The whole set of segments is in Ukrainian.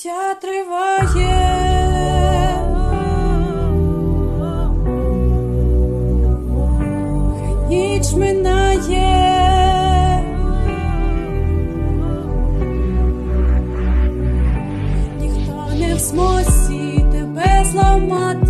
життя триває. Ніч минає, ніхто не в змозі тебе зламати.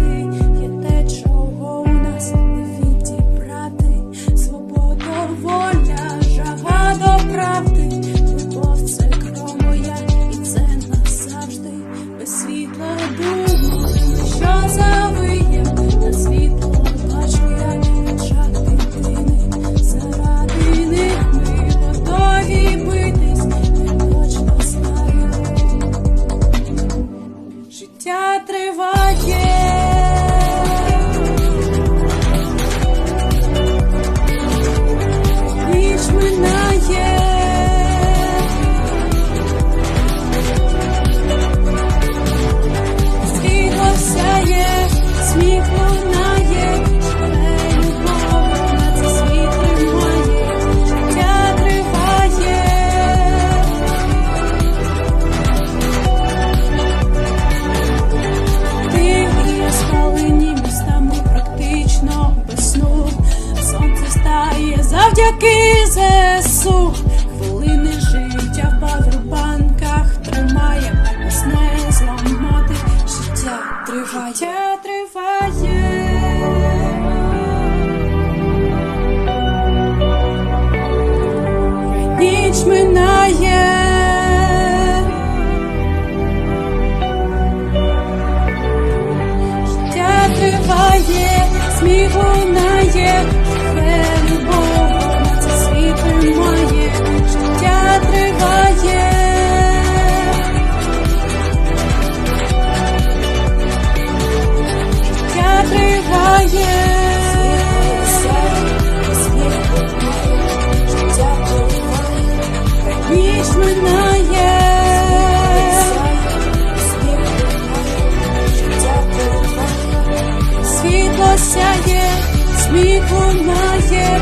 Завдяки ЗСУ хвилини життя в павербанках тримає, нас зламати життя триває, триває. Ніч минає. Життя триває, сміх лунає. Світло сяє, сміх лунає.